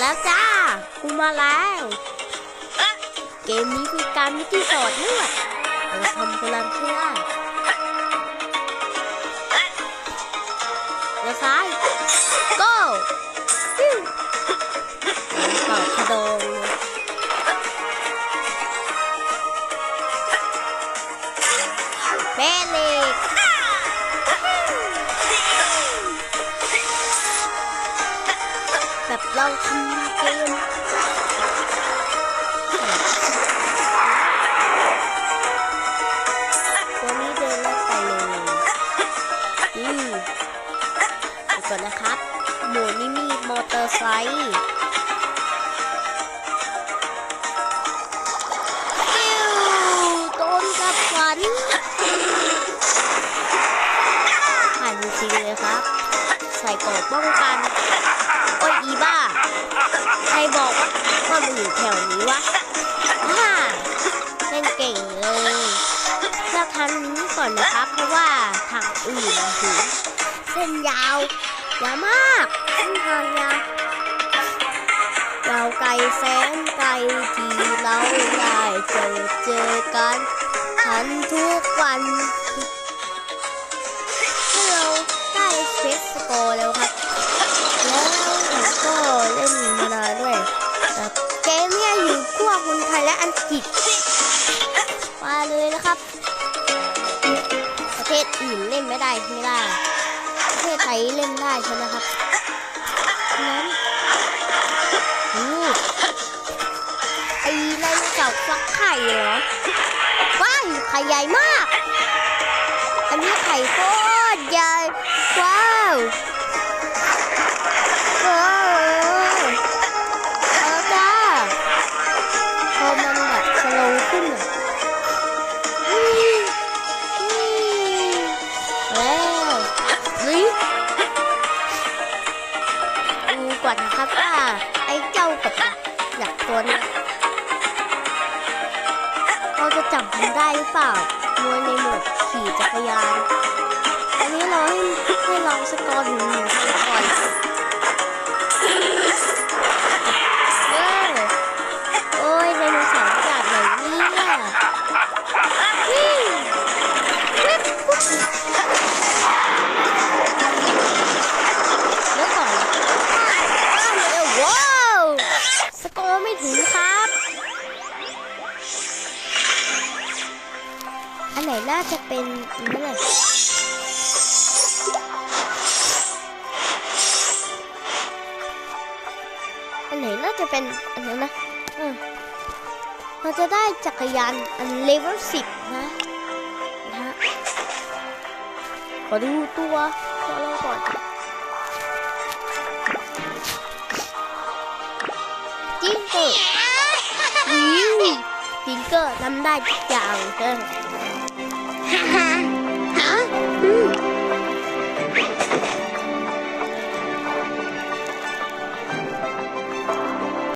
แล้วจ้ากูมาแล้ว เกมนี้คือการมิติสอดเลือดเราทำพลังให้ได้เลี้ยวซ้าย go ฟิวเป่าขะโดงเลยแม่เล็ก เราทำเกมตัวนี้เดินแล้วไปเลยนี่เดี๋ยวก่อนนะครับ หมูนี่มีมอเตอร์ไซค์ฟิวโดนกับฝันผ่านจริงเลย ส่กราะป้องกัน โอ้ยอีบ้า ใครบอกว่าว่ามันอยู่แถวนี้วะอ่าเล่นเก่งเลยเลือกทางนี้ก่อนนะครับ เพราะว่าทางอื่นอะหูเส้นยาวยาวมากเส้นทางยาวยาวไกลแสนไกลที่เราได้เจอเจอกันทันทุกวัน กฤษมาเลยนะครับ ประเทศอื่นเล่นไม่ได้ไม่ได้ ประเทศไทยเล่นได้ใช่ไหมครับนั้นไอ้ไดโนเสาร์ฟักไข่เหรอว้ายไข่ใหญ่มาก อันนี้ไข่โคตรใหญ่ว้า โลว์ขึ้นอะแล้วนี่ดูก่อนนะครับว่าไอ้เจ้ากับหยักตัวนี้เราจะจับมันได้หรือเปล่ามวยในโหมดขี่จักรยาน อันนี้เราให้ให้ลองสกอร์หนึ่งหนึ่งก่อน อันไหนน่าจะเป็นนั่นแหละอันไหนน่าจะเป็นอันนั้นนะเออเราจะได้จักรยานอันเลเวลสิบนะนะฮะขอดูตัวตัวเราก่อนจิ้งเกอร์วิวจิงเกอร์ทำได้ทุกอย่างเออ 哈哈。